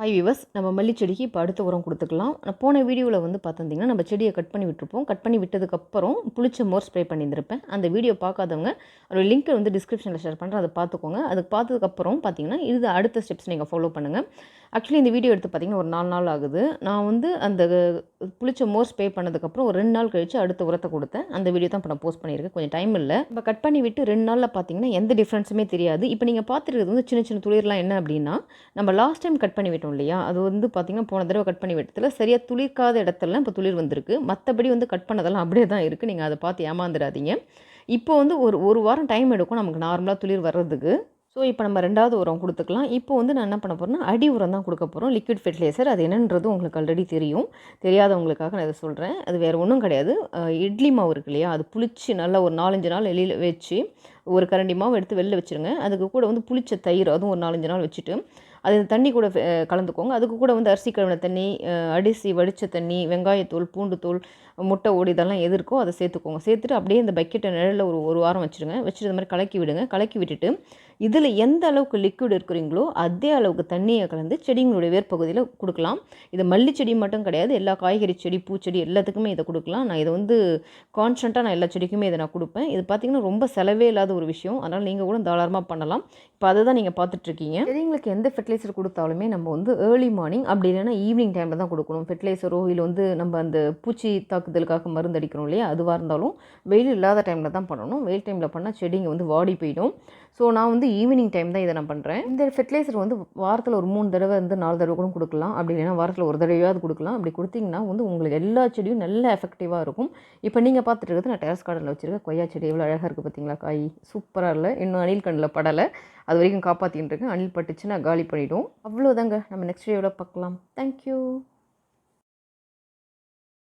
High விவஸ் நம்ம மல்லி செடிக்கு இப்போ அடுத்த உரம் கொடுத்துக்கலாம். நான் போன வீடியோவில் வந்து பார்த்துருந்திங்கன்னா நம்ம செடியை கட் பண்ணி விட்டுருப்போம். கட் பண்ணி விட்டதுக்கப்புறம் புளிச்ச மோர் ஸ்ப்ரே பண்ணியிருந்திருப்பேன். அந்த வீடியோ பார்க்காதவங்க அதோட லிங்க்கை வந்து டிஸ்கிரிப்ஷனில் ஷேர் பண்ணுறேன் அதை பார்த்துக்கோங்க. அதுக்கு பார்த்ததுக்கப்புறம் பார்த்தீங்கன்னா இது அடுத்த ஸ்டெப்ஸ் நீங்கள் ஃபாலோ பண்ணுங்கள் ஆக்சுவலி இந்த வீடியோ எடுத்து பார்த்தீங்கன்னா ஒரு நாலு நாள் ஆகுது. நான் வந்து அந்த புளிச்ச மோர் ஸ்ப்ரே பண்ணதுக்கப்புறம் ஒரு ரெண்டு நாள் கழித்து அடுத்த உரத்தை கொடுத்தேன். அந்த வீடியோ தான் இப்போ நான் போஸ்ட் பண்ணியிருக்கேன். கொஞ்சம் டைம் இல்லை. இப்போ கட் பண்ணி விட்டு ரெண்டு நாளில் பார்த்தீங்கன்னா எந்த டிஃப்ரென்ஸுமே தெரியாது. இப்போ நீங்கள் பார்த்துருக்கிறது வந்து சின்ன சின்ன துளிர்லாம் என்ன அப்படின்னா நம்ம லாஸ்ட் டைம் கட் பண்ணி விட்டோம் இல்லையா? அது வந்து பார்த்திங்கன்னா போன தடவை கட் பண்ணி விட்டதில் சரியாக துளிர்க்காத இடத்துலலாம் இப்போ துளிர் வந்திருக்கு. மற்றபடி வந்து கட் பண்ணதெல்லாம் அப்படியே தான் இருக்குது நீங்கள் அதை பார்த்து ஏமாந்துடாதீங்க. இப்போ வந்து ஒரு ஒரு வாரம் டைம் எடுக்கும் நமக்கு நார்மலாக துளிர் வர்றதுக்கு. ஸோ இப்போ நம்ம ரெண்டாவது உரம் கொடுத்துக்கலாம். இப்போ வந்து நான் என்ன பண்ண போகிறேன்னா அடி உரம் தான் கொடுக்க போகிறோம் லிக்விட் ஃபெர்டிலைசர் அது என்னன்றது உங்களுக்கு ஆல்ரெடி தெரியும். தெரியாதவங்களுக்காக நான் இதை சொல்கிறேன் அது வேறு ஒன்றும் கிடையாது. இட்லி மாவு இருக்கு இல்லையா? அது புளிச்சு நல்லா ஒரு நாலஞ்சு நாள் வெளியில் வச்சு ஒரு கரண்டி மாவு எடுத்து வெளில வச்சுருங்க. அதுக்கு கூட வந்து புளிச்ச தயிர் அதுவும் ஒரு நாலஞ்சு நாள் வச்சுட்டு அது தண்ணி கூட கலந்துக்கோங்க. அதுக்கு கூட வந்து அரிசி கழுவின தண்ணி அடிசி அரிசி வடித்த தண்ணி வெங்காயத்தூள் பூண்டுத்தூள் முட்டை ஓடி இதெல்லாம் எது இருக்கோ அதை சேர்த்துக்கோங்க. சேர்த்துட்டு அப்படியே இந்த பக்கெட்டை நிழலில் ஒரு ஒரு வாரம் வச்சுருங்க. வச்சுட்டு இந்த மாதிரி கலக்கி விடுங்க. கலக்கி விட்டுட்டு இதில் எந்த அளவுக்கு லிக்விட் இருக்கிறீங்களோ அதே அளவுக்கு தண்ணியை கலந்து செடிங்களுடைய வேர்ப்பகுதியில் கொடுக்கலாம். இது மல்லி செடி மட்டும் கிடையாது. எல்லா காய்கறி செடி பூச்செடி எல்லாத்துக்குமே இதை கொடுக்கலாம். நான் இதை வந்து கான்ஸ்டண்ட்டாக நான் எல்லா செடிக்குமே இதை நான் கொடுப்பேன். இது பார்த்திங்கன்னா ரொம்ப செலவே இல்லாத ஒரு விஷயம். அதனால் நீங்கள் கூட தாராளமாக பண்ணலாம். இப்போ அதை தான் நீங்கள் பார்த்துட்ருக்கீங்க செடிங்களுக்கு எந்த ஃபெர்டிலைசர் கொடுத்தாலுமே நம்ம வந்து ஏர்லி மார்னிங் அப்படி இல்லைன்னா ஈவினிங் டைமில் தான் கொடுக்கணும். ஃபெர்டிலைசரோ இல்லை வந்து நம்ம அந்த பூச்சி தாக்குதலுக்காக மருந்து அடிக்கிறோம் இல்லையா அதுவாக இருந்தாலும் வெயில் இல்லாத டைமில் தான் பண்ணணும். வெயில் டைமில் பண்ணால் செடிங்க வந்து வாடி போயிடும். ஸோ நான் வந்து ஈவினிங் டைம் தான் இதை நான் பண்ணுறேன் இந்த ஃபெர்டிலைசர் வந்து வாரத்தில் ஒரு மூணு தடவை வந்து நாலு தடவை கூட கொடுக்கலாம். அப்படி இல்லைன்னா வாரத்தில் ஒரு தடவையாவது கொடுக்கலாம். அப்படி கொடுத்தீங்கன்னா வந்து உங்களுக்கு எல்லா செடியும் நல்ல எஃபெக்டிவாக இருக்கும். இப்போ நீங்கள் பார்த்துட்டு இருக்கிறது நான் டெரஸ் கார்டனில் வச்சுருக்கேன் கொய்யா செடி எவ்வளோ அழகாக இருக்குது பார்த்தீங்களா காய்? சூப்பராக இல்லை. இன்னும் அணில் கண்ணில் படலை. அது வரைக்கும் காப்பாற்றின்னு இருக்கேன் அணில் பட்டுச்சுன்னா காலி பண்ணிவிடும் அவ்வளோதாங்க நம்ம நெக்ஸ்ட் வீடியோவில் பார்க்கலாம். தேங்க்யூ